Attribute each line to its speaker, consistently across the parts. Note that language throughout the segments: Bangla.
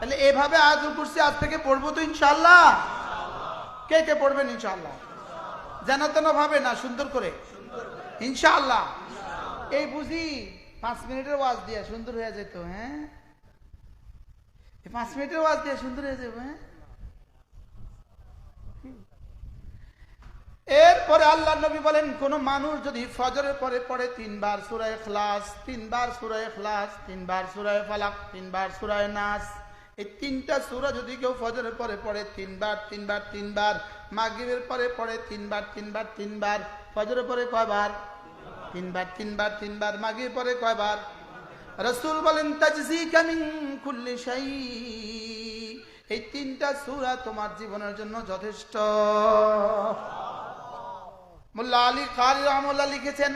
Speaker 1: তাহলে এভাবে আয়াতুল কুরসি আজ থেকে পড়ব তো ইনশাল্লাহ কে কে পড়বেন ইনশাল্লাহ যেন তেন ভাবে না, সুন্দর করে। ইনশাআল্লাহ। এই বুঝি পাঁচ মিনিটের ওয়াজ দিয়া সুন্দর হয়ে যেত হ্যাঁ? পাঁচ মিনিটের ওয়াজ দিয়ে সুন্দর হয়ে যাবে হ্যাঁ? এরপরে আল্লাহ নবী বলেন, কোন মানুষ যদি ফজরের পরে পড়ে তিনবার সুরায় খ্লাস তিনবার সুরায় খ্লাস তিনবার সুরায় ফালাক, তিনবার সুরায় নাস। এই তিনটা সুরা যদি কেউ ফজরের পরে পড়ে, তিনবার তিনবার তিনবার, মাগরিবের পরে পড়ে, তিনবার তিনবার তিনবার, ফজরের পরে কয়বার? তিনবার তিনবার তিনবার, মাগরিবের পরে কয়বার? রসুল বলেন তাজজি কামিং কুল্লি শাই এই তিনটা সুরা তোমার জীবনের জন্য যথেষ্ট। মোল্লা আলী কারি রহমুল্লাহ লিখেছেন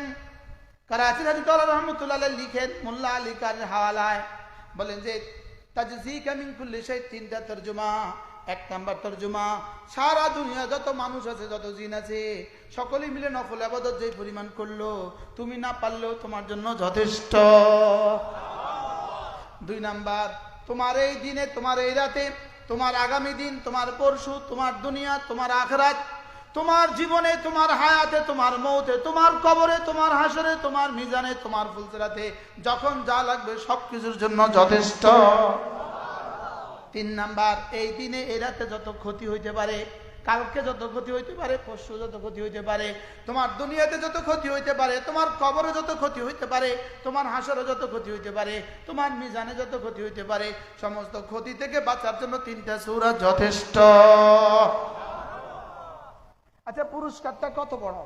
Speaker 1: করাচির হাজিদুল্লাহ রহমতুল্লাহ লিখেন, মোল্লা আলী কারির হাওয়ালায় বলেন যে তাজজি কামিং কুল্লি শাই তিনটা তর্জমা, এক নাম্বার তর্জমা। সারা দুনিয়া যত মানুষ আছে, যত জিন আছে, সকলেই মিলে নফল আবাদত যে পরিমাণ করল, তুমি না পারলেও তোমার জন্য যথেষ্ট। দুই নাম্বার, তোমার এই দিনে, তোমার এই রাতে, তোমার আগামী দিন, তোমার পরশু, তোমার দুনিয়া, তোমার আখরাত তোমার জীবনে, তোমার হায়াতে, তোমার মৌতে, তোমার কবরে, তোমার হাসরে, তোমার মিজানে, তোমার ফুলসেরাতে যখন যা লাগবে সবকিছুর জন্য যথেষ্ট। তিন নাম্বার, এই দিনে, এই রাতে যত ক্ষতি হইতে পারে, কালকে যত ক্ষতি হইতে পারে পশু যত ক্ষতি হইতে পারে, তোমার দুনিয়াতে যত ক্ষতি হইতে পারে, তোমার কবরে যত ক্ষতি হইতে পারে, তোমার হাসরে যত ক্ষতি হইতে পারে, তোমার মিজানে যত ক্ষতি হইতে পারে, সমস্ত ক্ষতি থেকে বাঁচার জন্য তিনটা সূরা যথেষ্ট। আচ্ছা পুরস্কারটা কত বড়?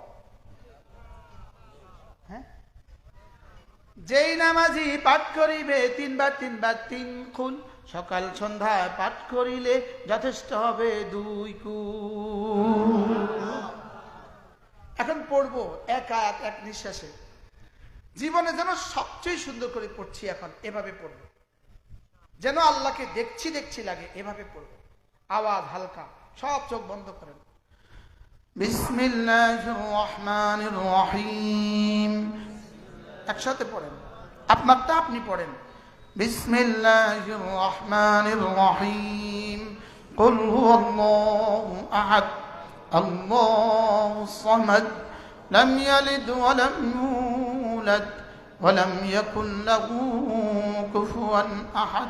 Speaker 1: হ্যাঁ? যেই নামাজি পাঠ করিবে, তিনবার তিনবার তিন খুন। সকাল সন্ধ্যায় পাঠ করিলে যথেষ্ট হবে দুই কুল এখন পড়ব এক আয়াত এক নিঃশ্বাসে। জীবনে যেন সবচেয়ে সুন্দর করে পড়ছি এখন, এভাবে পড়ব। যেন আল্লাহকে দেখছি দেখছি লাগে, এভাবে পড়ব। আওয়াজ হালকা, সব চোখ বন্ধ করেন। বিসমিল্লাহির রহমানির রহিম একসাথে পড়েন আপনারটা আপনি পড়েন বিসমিল্লাহির রহমানির রহিম قل هو الله أحد الله الصمد لم يلد ولم يولد ولم يكن له كفوا أحد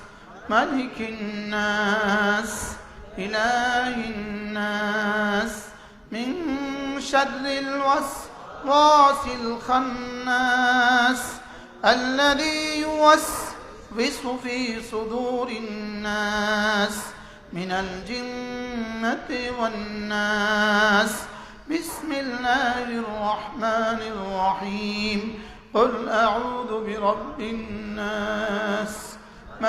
Speaker 1: ملك الناس إله الناس من شر الوسواس الخناس الذي يوسوس في صدور الناس من الجنة والناس. الرحمن الرحيم قل أعوذ برب الناس.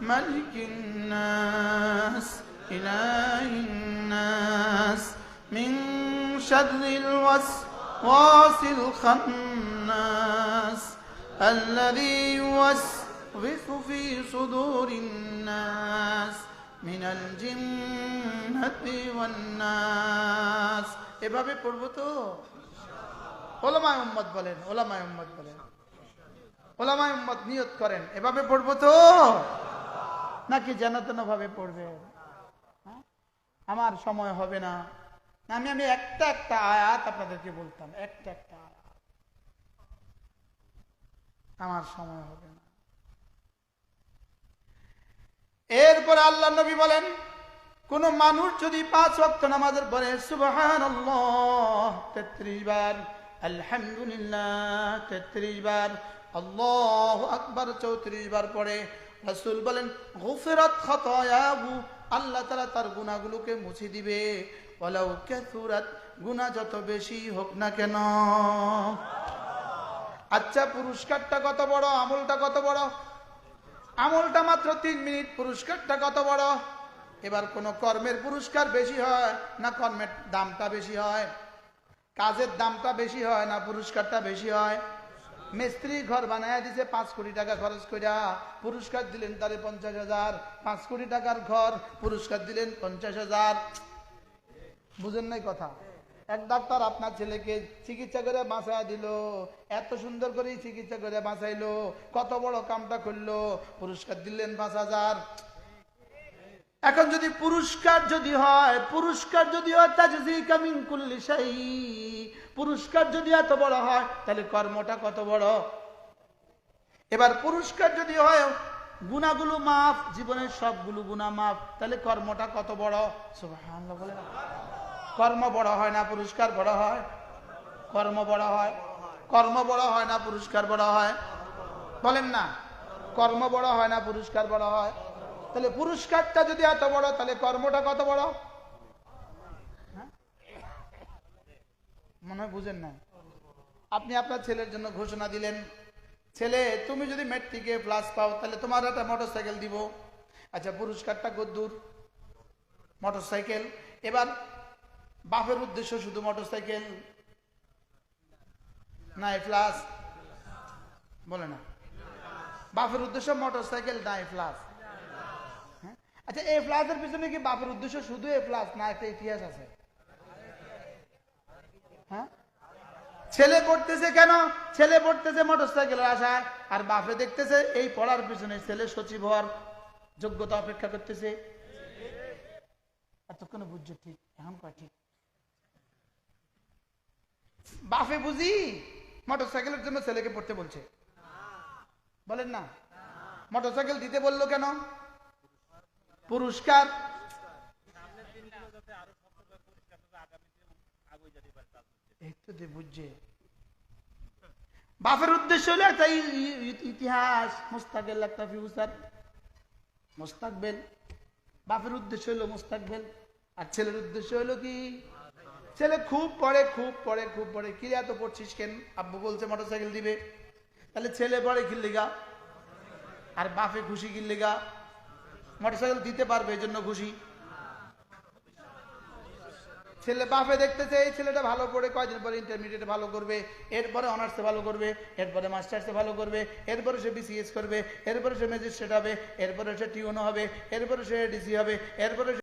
Speaker 1: ملك الناس إله الناس من شر الوسواس الخناس الذي يوسوس في صدور الناس من الجنة والناس এভাবে পড়বো তো ওলামায় উম্মত বলেন ওলামায় উম্মত বলেন ওলামায় উম্মত নিয়ত করেন এভাবে পড়বো তো নাকি যেন ভাবে পড়বে? আমার সময় হবে না। আমি আমি একটা একটা আয়াত আপনাদেরকে বলতাম, একটা একটা আমার সময় হবে না। এরপরে আল্লাহ নবী বলেন, কোন মানুষ যদি পাঁচ ওয়াক্ত নামাজের পরে সুবহান তেত্রিশ বার, আলহামদুলিল্লাহ, তেত্রিশ বার, আল্লাহ আকবার, চৌত্রিশ বার পড়ে রাসূল বলেন, গুফিরাত খাতায়াহু, আল্লাহ তাআলা তার গুণাগুলোকে মুছে দিবে। ওয়ালাউ কাসুরাত, গুনাহ যত বেশি হোক না কেন। আচ্ছা পুরস্কারটা কত বড়? আমলটা কত বড়? আমলটা মাত্র তিন মিনিট, পুরস্কারটা কত বড়? এবার কোন কর্মের পুরস্কার বেশি হয় না কর্মের দামটা বেশি হয়? কাজের দামটা বেশি হয় না পুরস্কারটা বেশি হয়? মিস্ত্রি ঘর বানায় দিছে, পাঁচ কোটি টাকা খরচ কইরা পুরস্কার দিলেন তারে পঞ্চাশ হাজার। পাঁচ কোটি টাকার ঘর পুরস্কার দিলেন পঞ্চাশ হাজার। বুঝেন নাই কথা? এক ডাক্তার আপনার ছেলেকে চিকিৎসা করে বাঁচায় দিল, এত সুন্দর করে চিকিৎসা করে বাঁচাইলো, কত বড় কামটা করল, পুরস্কার দিলেন পাঁচ হাজার। এখন যদি পুরস্কার যদি হয়, পুরস্কার যদি হয়, তাজজি কামিং কুল্লি শাই পুরস্কার যদি এত বড় হয়, তাহলে কর্মটা কত বড়? এবার পুরস্কার যদি হয়, গুণাগুলো মাফ, জীবনের সবগুলো গুণা মাফ, তাহলে কর্মটা কত বড়? বলে কর্ম বড় হয় না, পুরস্কার বড় হয়? কর্ম বড় হয়। কর্ম বড় হয় না, পুরস্কার বড় হয়? বলেন না। কর্ম বড় হয় না, পুরস্কার বড় হয়? তাহলে পুরস্কারটা যদি এত বড়, তাহলে কর্মটা কত বড়? মনে হয় বুঝেন না আপনি আপনার ছেলের জন্য ঘোষণা দিলেন, ছেলে, তুমি যদি মেট্রিকে প্লাস পাও, তাহলে তোমার একটা মোটর সাইকেল দিব। আচ্ছা পুরস্কারটা গদ্দুর মোটর সাইকেল এবার, বাপের উদ্দেশ্য শুধু মোটর সাইকেল না প্লাস বলে না। বাপের উদ্দেশ্য মোটর সাইকেল না প্লাস আচ্ছা এ প্লাসের পিছনে কি বাপের উদ্দেশ্য শুধু এ প্লাস না একটা ইতিহাস আছে। হ্যাঁ? ছেলে পড়তেছে কেন? ছেলে পড়তেছে মোটর সাইকেলের আশায়। আর বাপে দেখতেছে এই পড়ার পিছনে ছেলে সচিব হওয়ার যোগ্যতা অপেক্ষা করতেছে। এতক্ষণ বুঝছ ঠিক? এখন কয় ঠিক? বাপে বুঝি মোটর সাইকেলের জন্য ছেলেকে পড়তে বলছে। বলেন না। মোটর সাইকেল দিতে বলল কেন? পুরস্কার। এই বাপের উদ্দেশ্য হলো একটা ই- ই- ইতিহাস, মোস্তাকেল, একটা ফিউচার। মোস্তাকবেল বাপের উদ্দেশ্য হলো মোস্তাকবেল আর ছেলের উদ্দেশ্য হলো কি? ছেলে খুব পড়ে খুব পড়ে খুব পড়ে। কি এত পড়ছিস কেন? আব্বু বলছে, মোটরসাইকেল দিবে। তাহলে ছেলে পড়ে কিনলিগা আর বাপে খুশি কিনলিগা মোটরসাইকেল দিতে পারবে এই জন্য খুশি। ছেলে বাপে দেখতেছে, এই ছেলেটা ভালো পড়ে, কয়দিন পরে ইন্টারমিডিয়েটে ভালো করবে, এরপরে অনার্সে ভালো করবে, এরপরে মাস্টার্সে ভালো করবে, এরপরে সে বিসিএস করবে, এরপরে সে ম্যাজিস্ট্রেট হবে, এরপরে সে টিউনো হবে, এরপরে সে ডিসি হবে, এরপরে